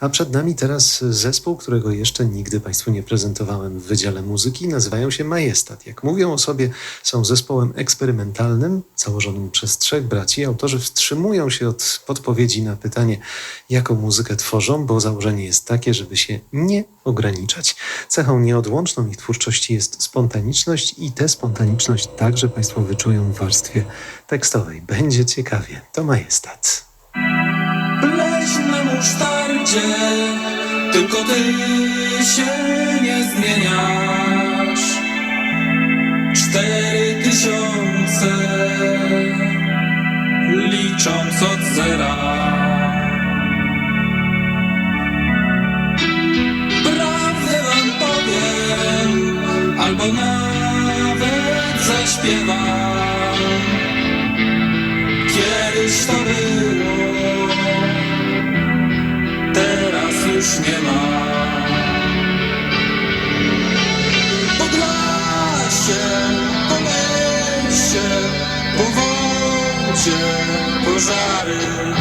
A przed nami teraz zespół, którego jeszcze nigdy Państwu nie prezentowałem w Wydziale Muzyki. Nazywają się Majestat. Jak mówią o sobie, są zespołem eksperymentalnym, założonym przez trzech braci. Autorzy wstrzymują się od podpowiedzi na pytanie, jaką muzykę tworzą, bo założenie jest takie, żeby się nie ograniczać. Cechą nieodłączną ich twórczości jest spontaniczność i tę spontaniczność także Państwo wyczują w warstwie tekstowej. Będzie ciekawie. To Majestat. Leśne musztardzie, tylko ty się nie zmieniasz. Cztery tysiące, licząc od zera. Prawdę wam powiem, albo nawet zaśpiewam. Kiedyś to już nie ma. Podlasie, po lesie, po wodzie, pożary.